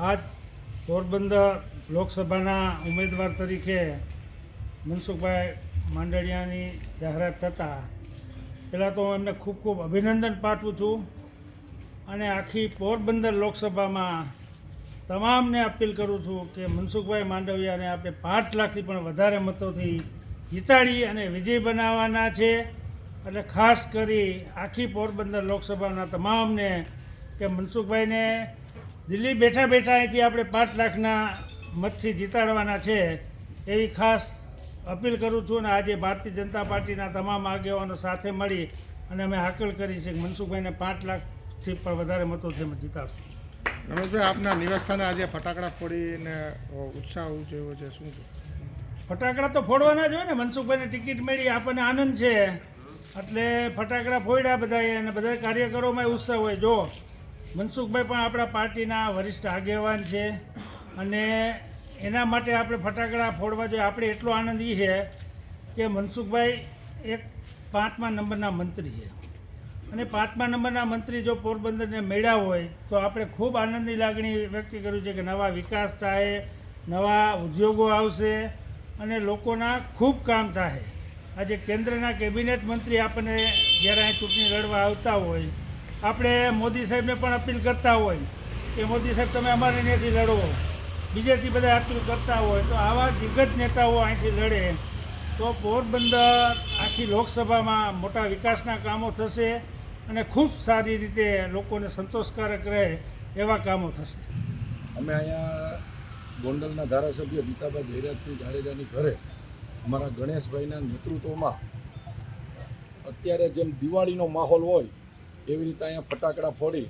આજ પોરબંદર લોકસભાના ઉમેદવાર તરીકે મનસુખભાઈ માંડળિયાની જાહેરાત થતાં પહેલાં તો હું એમને ખૂબ ખૂબ અભિનંદન પાઠવું છું અને આખી પોરબંદર લોકસભામાં તમામને અપીલ કરું છું કે મનસુખભાઈ માંડવિયાને આપણે પાંચ લાખથી પણ વધારે મતોથી જીતાડી અને વિજય બનાવવાના છે એટલે ખાસ કરી આખી પોરબંદર લોકસભાના તમામને કે મનસુખભાઈને દિલ્હી બેઠા બેઠા અહીંથી આપણે પાંચ લાખના મતથી જીતાડવાના છે એવી ખાસ અપીલ કરું છું અને આજે ભારતીય જનતા પાર્ટીના તમામ આગેવાનો સાથે મળી અને અમે હાકલ કરી છે કે મનસુખભાઈને પાંચ લાખથી પણ વધારે મતોથી અમે જીતાડશું. રમેશભાઈ આપના નિવાસસ્થાને આજે ફટાકડા ફોડીને ઉત્સાહ જેવો છે શું છે ફટાકડા તો ફોડવાના જ હોય ને મનસુખભાઈને ટિકિટ મળી આપણને આનંદ છે. એટલે ફટાકડા ફોડ્યા બધાએ અને બધા કાર્યકરોમાં ઉત્સાહ હોય. જો મનસુખભાઈ પણ આપણા પાર્ટીના વરિષ્ઠ આગેવાન છે અને એના માટે આપણે ફટાકડા ફોડવા જોઈએ. આપણે એટલો આનંદ એ છે કે મનસુખભાઈ એક પાંચમા નંબરના મંત્રી છે. અને પાંચમા નંબરના મંત્રી જો પોરબંદરને મળ્યા હોય તો આપણે ખૂબ આનંદની લાગણી વ્યક્ત કર્યું છે કે નવા વિકાસ થાય, નવા ઉદ્યોગો આવશે અને લોકોના ખૂબ કામ થાય. આજે કેન્દ્રના કેબિનેટ મંત્રી આપણને જ્યારે અહીં ચૂંટણી લડવા આવતા હોય આપણે મોદી સાહેબને પણ અપીલ કરતા હોય કે મોદી સાહેબ, તમે અમારી અહીંયાથી લડો. બીજેથી બધા અપીલ કરતા હોય તો આવા દિગ્ગજ નેતાઓ અહીંથી લડે. તો પોરબંદર આખી લોકસભામાં મોટા વિકાસના કામો થશે અને ખૂબ સારી રીતે લોકોને સંતોષકારક રહે એવા કામો થશે. અમે અહીંયા ગોંડલના ધારાસભ્ય ગીતાબા જયરાજસિંહ જાડેજાની ઘરે અમારા ગણેશભાઈના નેતૃત્વમાં અત્યારે જેમ દિવાળીનો માહોલ હોય એવી રીતે અહીંયા ફટાકડા ફોડી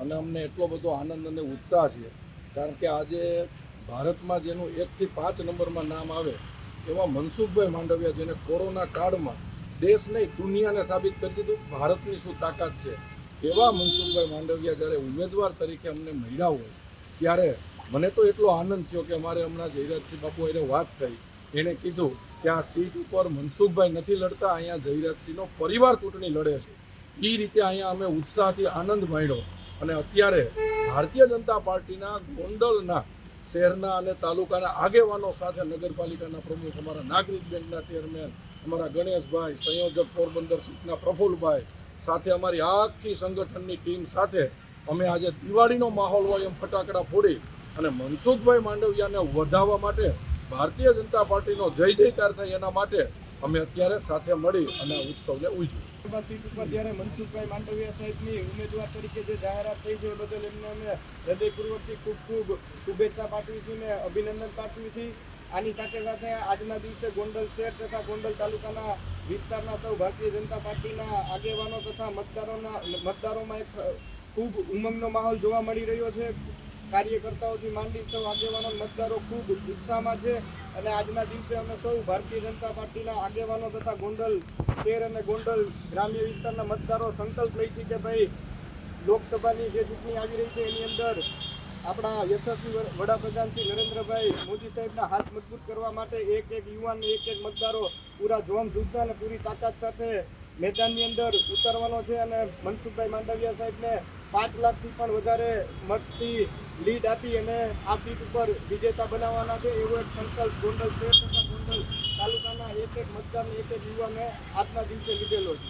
અને અમને એટલો બધો આનંદ અને ઉત્સાહ છે. કારણ કે આજે ભારતમાં જેનું એકથી પાંચ નંબરમાં નામ આવે એવા મનસુખભાઈ માંડવિયા જેને કોરોના કાળમાં દેશ નહીં દુનિયાને સાબિત કરી દીધું, ભારતની શું તાકાત છે? એવા મનસુખભાઈ માંડવિયા જ્યારે ઉમેદવાર તરીકે અમને મળ્યા હોય, ત્યારે મને તો એટલો આનંદ થયો કે અમારે હમણાં જયરાજસિંહ બાપુ એને વાત થઈ. એણે કીધું કે આ સીટ ઉપર મનસુખભાઈ નથી લડતા, અહીંયા જયરાજસિંહનો પરિવાર ચૂંટણી લડે છે. એ રીતે અહીંયા અમે ઉત્સાહથી આનંદ માણ્યો. અને અત્યારે ભારતીય જનતા પાર્ટીના ગોંડલના શહેરના અને તાલુકાના આગેવાનો સાથે નગરપાલિકાના પ્રમુખ અમારા નાગરિક બેંકના ચેરમેન, અમારા ગણેશભાઈ, સંયોજક પોરબંદર સીટના પ્રફુલભાઈ સાથે અમારી આખી સંગઠનની ટીમ સાથે અમે આજે દિવાળીનો માહોલ હોય એમ ફટાકડા ફોડી અને મનસુખભાઈ માંડવિયાને વધાવવા માટે ભારતીય જનતા પાર્ટીનો જય જયકાર થાય એના માટે અમે અત્યારે સાથે મળી અને આ ઉત્સવને ઉજવ્યો લોકસભા સીટ જ્યારે મનસુખભાઈ માંડવિયા સાહેબની ઉમેદવાર તરીકે જે જાહેરાત થઈ છે એ બદલ અમે હૃદયપૂર્વકથી ખૂબ ખૂબ શુભેચ્છા પાઠવી છે અને અભિનંદન પાઠવી છે. આની સાથે સાથે આજના દિવસે ગોંડલ શહેર તથા ગોંડલ તાલુકાના વિસ્તારના સૌ ભારતીય જનતા પાર્ટીના આગેવાનો તથા મતદારોના મતદારોમાં એક ખૂબ ઉમંગનો માહોલ જોવા મળી રહ્યો છે. કાર્યકર્તાઓથી માંડી સૌ આગેવાનો મતદારો ખૂબ ઉત્સાહમાં છે અને આજના દિવસે અમે સૌ ભારતીય જનતા પાર્ટીના આગેવાનો તથા ગોંડલ શહેર અને ગોંડલ ગ્રામ્ય વિસ્તારના મતદારો સંકલ્પ લઈ છે કે ભાઈ, લોકસભાની જે ચૂંટણી આવી રહી છે એની અંદર આપણા યશસ્વી વડાપ્રધાન શ્રી નરેન્દ્રભાઈ મોદી સાહેબના હાથ મજબૂત કરવા માટે એક એક યુવાન એક એક મતદારો પૂરા જોમ જુસ્સા અને પૂરી તાકાત સાથે મેદાનની અંદર ઉતરવાનો છે અને મનસુખભાઈ માંડવિયા સાહેબને પાંચ લાખથી પણ વધારે મતથી લીડ આપી અને આ સીટ ઉપર વિજેતા બનાવવાના છે. એવો એક સંકલ્પ ગોંડલ શહેર તથા ગોંડલ તાલુકાના એક એક મતદારને, એક એક યુવાને આજના દિવસે લીધેલો છે.